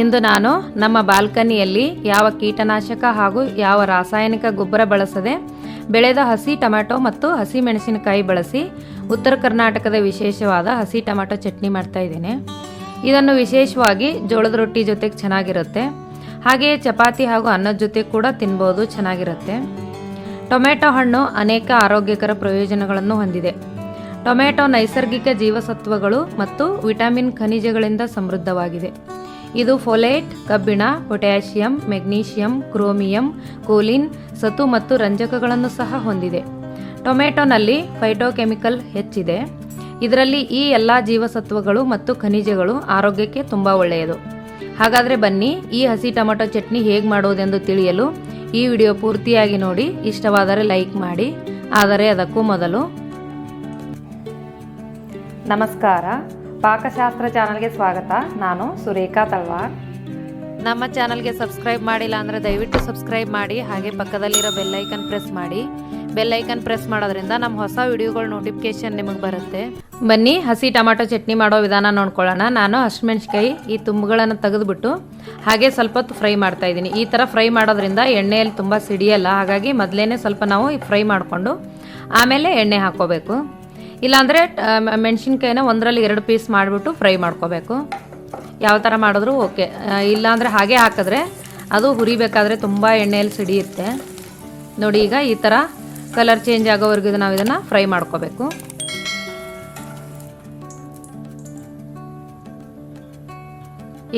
ಇಂದು ನಾನು ನಮ್ಮ ಬಾಲ್ಕನಿಯಲ್ಲಿ ಯಾವ ಕೀಟನಾಶಕ ಹಾಗೂ ಯಾವ ರಾಸಾಯನಿಕ ಗೊಬ್ಬರ ಬಳಸದೆ ಬೆಳೆದ ಹಸಿ ಟೊಮ್ಯಾಟೊ ಮತ್ತು ಹಸಿ ಮೆಣಸಿನಕಾಯಿ ಬಳಸಿ ಉತ್ತರ ಕರ್ನಾಟಕದ ವಿಶೇಷವಾದ ಹಸಿ ಟೊಮ್ಯಾಟೊ ಚಟ್ನಿ ಮಾಡ್ತಾ ಇದ್ದೀನಿ. ಇದನ್ನು ವಿಶೇಷವಾಗಿ ಜೋಳದ ರೊಟ್ಟಿ ಜೊತೆಗೆ ಚೆನ್ನಾಗಿರುತ್ತೆ. ಹಾಗೆಯೇ ಚಪಾತಿ ಹಾಗೂ ಅನ್ನದ ಜೊತೆ ಕೂಡ ತಿನ್ಬೋದು, ಚೆನ್ನಾಗಿರುತ್ತೆ. ಟೊಮೆಟೊ ಹಣ್ಣು ಅನೇಕ ಆರೋಗ್ಯಕರ ಪ್ರಯೋಜನಗಳನ್ನು ಹೊಂದಿದೆ. ಟೊಮೆಟೊ ನೈಸರ್ಗಿಕ ಜೀವಸತ್ವಗಳು ಮತ್ತು ವಿಟಮಿನ್ ಖನಿಜಗಳಿಂದ ಸಮೃದ್ಧವಾಗಿದೆ. ಇದು ಫೊಲೇಟ್, ಕಬ್ಬಿಣ, ಪೊಟ್ಯಾಷಿಯಂ, ಮೆಗ್ನೀಷಿಯಂ, ಕ್ರೋಮಿಯಂ, ಕೋಲಿನ್ ಸತು ಮತ್ತು ರಂಜಕಗಳನ್ನು ಸಹ ಹೊಂದಿದೆ. ಟೊಮೆಟೊನಲ್ಲಿ ಫೈಟೋಕೆಮಿಕಲ್ ಹೆಚ್ಚಿದೆ. ಇದರಲ್ಲಿ ಈ ಎಲ್ಲ ಜೀವಸತ್ವಗಳು ಮತ್ತು ಖನಿಜಗಳು ಆರೋಗ್ಯಕ್ಕೆ ತುಂಬ ಒಳ್ಳೆಯದು. ಹಾಗಾದರೆ ಬನ್ನಿ, ಈ ಹಸಿ ಟೊಮೆಟೊ ಚಟ್ನಿ ಹೇಗೆ ಮಾಡುವುದೆಂದು ತಿಳಿಯಲು ಈ ವಿಡಿಯೋ ಪೂರ್ತಿಯಾಗಿ ನೋಡಿ, ಇಷ್ಟವಾದರೆ ಲೈಕ್ ಮಾಡಿ. ಆದರೆ ಅದಕ್ಕೂ ಮೊದಲು, ನಮಸ್ಕಾರ. ಪಾಕಶಾಸ್ತ್ರ ಚಾನಲ್ಗೆ ಸ್ವಾಗತ. ನಾನು ಸುರೇಖಾ ತಳ್ವಾರ್ ನಮ್ಮ ಚಾನಲ್ಗೆ ಸಬ್ಸ್ಕ್ರೈಬ್ ಮಾಡಿಲ್ಲ ಅಂದರೆ ದಯವಿಟ್ಟು ಸಬ್ಸ್ಕ್ರೈಬ್ ಮಾಡಿ, ಹಾಗೆ ಪಕ್ಕದಲ್ಲಿರೋ ಬೆಲ್ಲೈಕನ್ ಪ್ರೆಸ್ ಮಾಡಿ. ಬೆಲ್ಲೈಕನ್ ಪ್ರೆಸ್ ಮಾಡೋದ್ರಿಂದ ನಮ್ಮ ಹೊಸ ವಿಡಿಯೋಗಳ ನೋಟಿಫಿಕೇಶನ್ ನಿಮಗೆ ಬರುತ್ತೆ. ಬನ್ನಿ, ಹಸಿ ಟೊಮಾಟೊ ಚಟ್ನಿ ಮಾಡೋ ವಿಧಾನ ನೋಡ್ಕೊಳ್ಳೋಣ. ನಾನು ಹಸಿಮೆಣ್ಸಿಕಾಯಿ ಈ ತುಂಬುಗಳನ್ನು ತೆಗೆದುಬಿಟ್ಟು ಹಾಗೆ ಸ್ವಲ್ಪ ಹೊತ್ತು ಫ್ರೈ ಮಾಡ್ತಾ ಇದ್ದೀನಿ. ಈ ಥರ ಫ್ರೈ ಮಾಡೋದ್ರಿಂದ ಎಣ್ಣೆಯಲ್ಲಿ ತುಂಬ ಸಿಡಿಯಲ್ಲ, ಹಾಗಾಗಿ ಮೊದಲೇ ಸ್ವಲ್ಪ ನಾವು ಫ್ರೈ ಮಾಡಿಕೊಂಡು ಆಮೇಲೆ ಎಣ್ಣೆ ಹಾಕ್ಕೋಬೇಕು. ಇಲ್ಲಾಂದರೆ ಮೆಣಸಿನ್ಕಾಯಿನ ಒಂದರಲ್ಲಿ ಎರಡು ಪೀಸ್ ಮಾಡಿಬಿಟ್ಟು ಫ್ರೈ ಮಾಡ್ಕೋಬೇಕು. ಯಾವ ಥರ ಮಾಡಿದ್ರು ಓಕೆ. ಇಲ್ಲಾಂದರೆ ಹಾಗೆ ಹಾಕಿದ್ರೆ ಅದು ಹುರಿಬೇಕಾದ್ರೆ ತುಂಬ ಎಣ್ಣೆಯಲ್ಲಿ ಸಿಡಿಯುತ್ತೆ. ನೋಡಿ, ಈಗ ಈ ಥರ ಕಲರ್ ಚೇಂಜ್ ಆಗೋವರೆಗೂ ನಾವು ಇದನ್ನು ಫ್ರೈ ಮಾಡ್ಕೋಬೇಕು.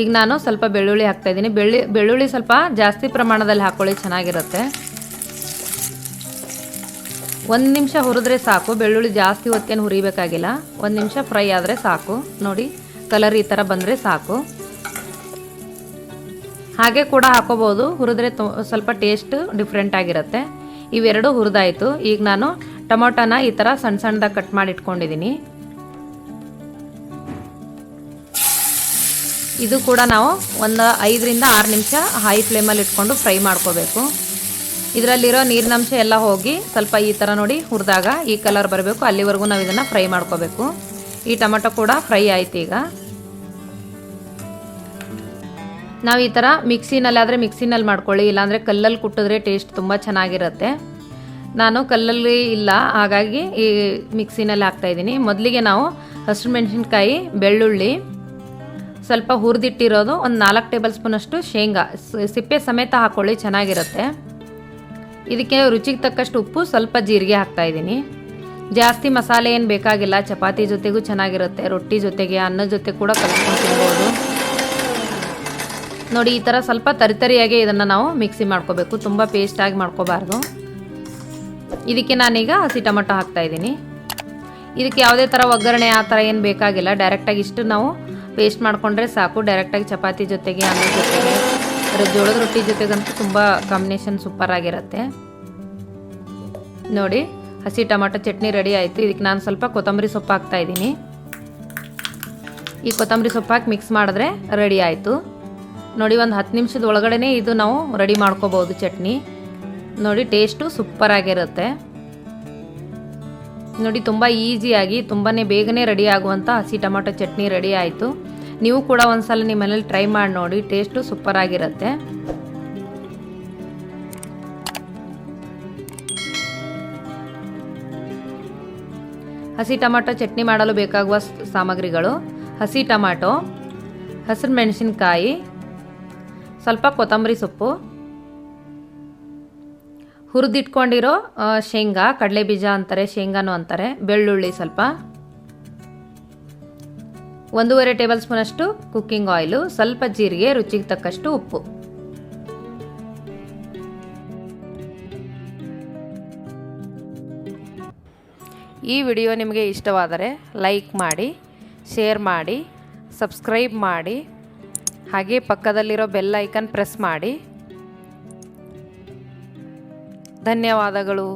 ಈಗ ನಾನು ಸ್ವಲ್ಪ ಬೆಳ್ಳುಳ್ಳಿ ಹಾಕ್ತಾಯಿದ್ದೀನಿ ಬೆಳ್ಳಿ, ಬೆಳ್ಳುಳ್ಳಿ ಸ್ವಲ್ಪ ಜಾಸ್ತಿ ಪ್ರಮಾಣದಲ್ಲಿ ಹಾಕ್ಕೊಳ್ಳಿ ಚೆನ್ನಾಗಿರುತ್ತೆ. ಒಂದು ನಿಮಿಷ ಹುರಿದ್ರೆ ಸಾಕು. ಬೆಳ್ಳುಳ್ಳಿ ಜಾಸ್ತಿ ಹೊತ್ತೇನು ಹುರಿಬೇಕಾಗಿಲ್ಲ. ಒಂದು ನಿಮಿಷ ಫ್ರೈ ಆದರೆ ಸಾಕು. ನೋಡಿ, ಕಲರ್ ಈ ಥರ ಬಂದರೆ ಸಾಕು. ಹಾಗೆ ಕೂಡ ಹಾಕೋಬೋದು ಹುರಿದ್ರೆ ಸ್ವಲ್ಪ ಟೇಸ್ಟ್ ಡಿಫ್ರೆಂಟ್ ಆಗಿರುತ್ತೆ. ಇವೆರಡು ಹುರಿದಾಯಿತು. ಈಗ ನಾನು ಟೊಮೊಟೊನ ಈ ಥರ ಸಣ್ಣ ಸಣ್ಣದಾಗಿ ಕಟ್ ಮಾಡಿ ಇಟ್ಕೊಂಡಿದ್ದೀನಿ ಇದು ಕೂಡ ನಾವು ಒಂದು ಐದರಿಂದ ಆರು ನಿಮಿಷ ಹೈ ಫ್ಲೇಮಲ್ಲಿ ಇಟ್ಕೊಂಡು ಫ್ರೈ ಮಾಡ್ಕೋಬೇಕು. ಇದರಲ್ಲಿರೋ ನೀರಿನಂಶ ಎಲ್ಲ ಹೋಗಿ ಸ್ವಲ್ಪ ಈ ಥರ ನೋಡಿ ಹುರಿದಾಗ ಈ ಕಲರ್ ಬರಬೇಕು. ಅಲ್ಲಿವರೆಗೂ ನಾವು ಇದನ್ನು ಫ್ರೈ ಮಾಡ್ಕೋಬೇಕು. ಈ ಟೊಮೆಟೊ ಕೂಡ ಫ್ರೈ ಆಯ್ತು ಈಗ. ನಾವು ಈ ಥರ ಮಿಕ್ಸಿನಲ್ಲಾದರೆ ಮಿಕ್ಸಿನಲ್ಲಿ ಮಾಡ್ಕೊಳ್ಳಿ. ಇಲ್ಲಾಂದರೆ ಕಲ್ಲಲ್ಲಿ ಕುಟ್ಟಿದ್ರೆ ಟೇಸ್ಟ್ ತುಂಬ ಚೆನ್ನಾಗಿರುತ್ತೆ. ನಾನು ಕಲ್ಲಲ್ಲಿ ಇಲ್ಲ. ಹಾಗಾಗಿ ಈ ಮಿಕ್ಸಿನಲ್ಲಿ ಹಾಕ್ತಾಯಿದ್ದೀನಿ ಮೊದಲಿಗೆ ನಾವು ಹಸಿರು ಮೆಣಸಿನ್ಕಾಯಿ, ಬೆಳ್ಳುಳ್ಳಿ, ಸ್ವಲ್ಪ ಹುರಿದಿಟ್ಟಿರೋದು ಒಂದು ನಾಲ್ಕು ಟೇಬಲ್ ಸ್ಪೂನಷ್ಟು ಶೇಂಗಾ. ಸಿಪ್ಪೆ ಸಮೇತ ಹಾಕ್ಕೊಳ್ಳಿ ಚೆನ್ನಾಗಿರುತ್ತೆ. ಇದಕ್ಕೆ ರುಚಿಗೆ ತಕ್ಕಷ್ಟು ಉಪ್ಪು, ಸ್ವಲ್ಪ ಜೀರಿಗೆ ಹಾಕ್ತಾ ಇದ್ದೀನಿ. ಜಾಸ್ತಿ ಮಸಾಲೆ ಏನು ಬೇಕಾಗಿಲ್ಲ, ಚಪಾತಿ ಜೊತೆಗೂ ಚೆನ್ನಾಗಿರುತ್ತೆ, ರೊಟ್ಟಿ ಜೊತೆಗೆ ಅನ್ನ ಜೊತೆ ಕೂಡ ಕಲ್ಸ್ಕೊಂಡು ತಿನ್ಬೋದು. ನೋಡಿ, ಈ ಥರ ಸ್ವಲ್ಪ ತರಿತರಿಯಾಗಿ ಇದನ್ನು ನಾವು ಮಿಕ್ಸಿ ಮಾಡ್ಕೋಬೇಕು, ತುಂಬ ಪೇಸ್ಟಾಗಿ ಮಾಡ್ಕೋಬಾರ್ದು. ಇದಕ್ಕೆ ನಾನೀಗ ಹಸಿ ಟೊಮೊಟೊ ಹಾಕ್ತಾ ಇದ್ದೀನಿ. ಇದಕ್ಕೆ ಯಾವುದೇ ಥರ ಒಗ್ಗರಣೆ ಆ ಥರ ಏನು ಬೇಕಾಗಿಲ್ಲ ಡೈರೆಕ್ಟಾಗಿ ಇಷ್ಟು ನಾವು ಪೇಸ್ಟ್ ಮಾಡಿಕೊಂಡ್ರೆ ಸಾಕು ಡೈರೆಕ್ಟಾಗಿ ಚಪಾತಿ ಜೊತೆಗೆ, ಅನ್ನ ಜೊತೆಗೆ. ಜೋಳದ ರೊಟ್ಟಿ ಜೊತೆಗಂತೂ ತುಂಬ ಕಾಂಬಿನೇಷನ್ ಸೂಪರ್ ಆಗಿರುತ್ತೆ. ನೋಡಿ, ಹಸಿ ಟೊಮಾಟೊ ಚಟ್ನಿ ರೆಡಿ ಆಯಿತು. ಇದಕ್ಕೆ ನಾನು ಸ್ವಲ್ಪ ಕೊತ್ತಂಬರಿ ಸೊಪ್ಪು ಹಾಕ್ತಾ ಇದ್ದೀನಿ. ಈ ಕೊತ್ತಂಬರಿ ಸೊಪ್ಪು ಹಾಕಿ ಮಿಕ್ಸ್ ಮಾಡಿದ್ರೆ ರೆಡಿ ಆಯಿತು. ನೋಡಿ, ಒಂದು ಹತ್ತು ನಿಮಿಷದ ಒಳಗಡೆ ಇದು ನಾವು ರೆಡಿ ಮಾಡ್ಕೋಬೋದು ಚಟ್ನಿ. ನೋಡಿ ಟೇಸ್ಟು ಸೂಪರ್ ಆಗಿರುತ್ತೆ. ನೋಡಿ, ತುಂಬ ಈಸಿಯಾಗಿ ತುಂಬಾ ಬೇಗನೆ ರೆಡಿ ಆಗುವಂಥ ಹಸಿ ಟೊಮಾಟೊ ಚಟ್ನಿ ರೆಡಿ ಆಯಿತು. ನೀವು ಕೂಡ ಒಂದ್ಸಲ ನಿಮ್ಮ ಮನೇಲಿ ಟ್ರೈ ಮಾಡಿ ನೋಡಿ ಟೇಸ್ಟು ಸೂಪರ್ ಆಗಿರುತ್ತೆ. ಹಸಿ ಟೊಮಾಟೊ ಚಟ್ನಿ ಮಾಡಲು ಬೇಕಾಗುವ ಸಾಮಗ್ರಿಗಳು. ಹಸಿ ಟೊಮಾಟೊ, ಹಸಿರು ಮೆಣಸಿನಕಾಯಿ, ಸ್ವಲ್ಪ ಕೊತ್ತಂಬರಿ ಸೊಪ್ಪು, ಹುರಿದಿಟ್ಕೊಂಡಿರೋ ಶೇಂಗಾ ಕಡಲೆ ಬೀಜ ಅಂತಾರೆ, ಶೇಂಗಾನು ಅಂತಾರೆ, ಬೆಳ್ಳುಳ್ಳಿ ಸ್ವಲ್ಪ. ಒಂದೂವರೆ ಟೇಬಲ್ ಸ್ಪೂನಷ್ಟು ಕುಕ್ಕಿಂಗ್ ಆಯಿಲು, ಸ್ವಲ್ಪ ಜೀರಿಗೆ, ರುಚಿಗೆ ತಕ್ಕಷ್ಟು ಉಪ್ಪು. ಈ ವಿಡಿಯೋ ನಿಮಗೆ ಇಷ್ಟವಾದರೆ ಲೈಕ್ ಮಾಡಿ, ಶೇರ್ ಮಾಡಿ, ಸಬ್ಸ್ಕ್ರೈಬ್ ಮಾಡಿ, ಹಾಗೆ ಪಕ್ಕದಲ್ಲಿರೋ ಬೆಲ್ ಐಕನ್ ಪ್ರೆಸ್ ಮಾಡಿ. ಧನ್ಯವಾದಗಳು.